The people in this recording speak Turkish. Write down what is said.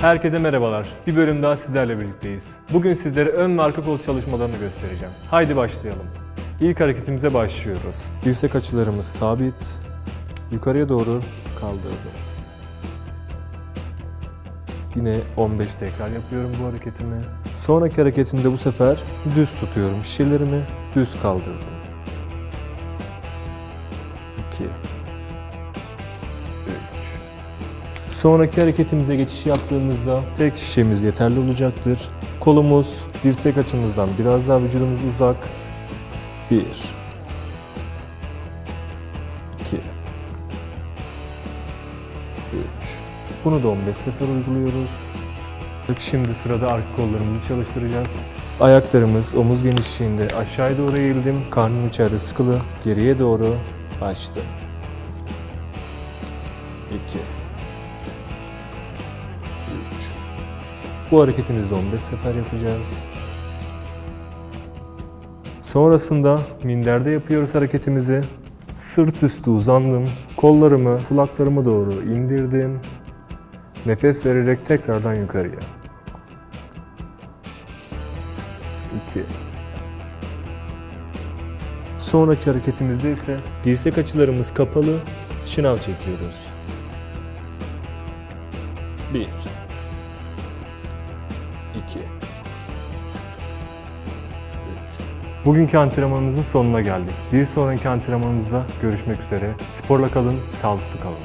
Herkese merhabalar. Bir bölüm daha sizlerle birlikteyiz. Bugün sizlere ön ve arka kol çalışmalarını göstereceğim. Haydi başlayalım. İlk hareketimize başlıyoruz. Dirsek açılarımız sabit. Yukarıya doğru kaldırdım. Yine 15 tekrar yapıyorum bu hareketimi. Sonraki hareketimde bu sefer düz tutuyorum. Şişelerimi düz kaldırdım. 2 Sonraki hareketimize geçiş yaptığımızda tek şişemiz yeterli olacaktır. Kolumuz dirsek açımızdan biraz daha vücudumuz uzak. 1 2 3 Bunu da 15 sefer uyguluyoruz. Şimdi sırada arka kollarımızı çalıştıracağız. Ayaklarımız omuz genişliğinde aşağıya doğru eğildim. Karnım içeride sıkılı. Geriye doğru açtım. 2 3 Bu hareketimizi 15 sefer yapacağız. Sonrasında minderde yapıyoruz hareketimizi. Sırt üstü uzandım. Kollarımı kulaklarıma doğru indirdim. Nefes vererek tekrardan yukarıya. 2 Sonraki hareketimizde ise dirsek açılarımız kapalı, şınav çekiyoruz. 1 2 3 Bugünkü antrenmanımızın sonuna geldik. Bir sonraki antrenmanımızda görüşmek üzere. Sporla kalın, sağlıklı kalın.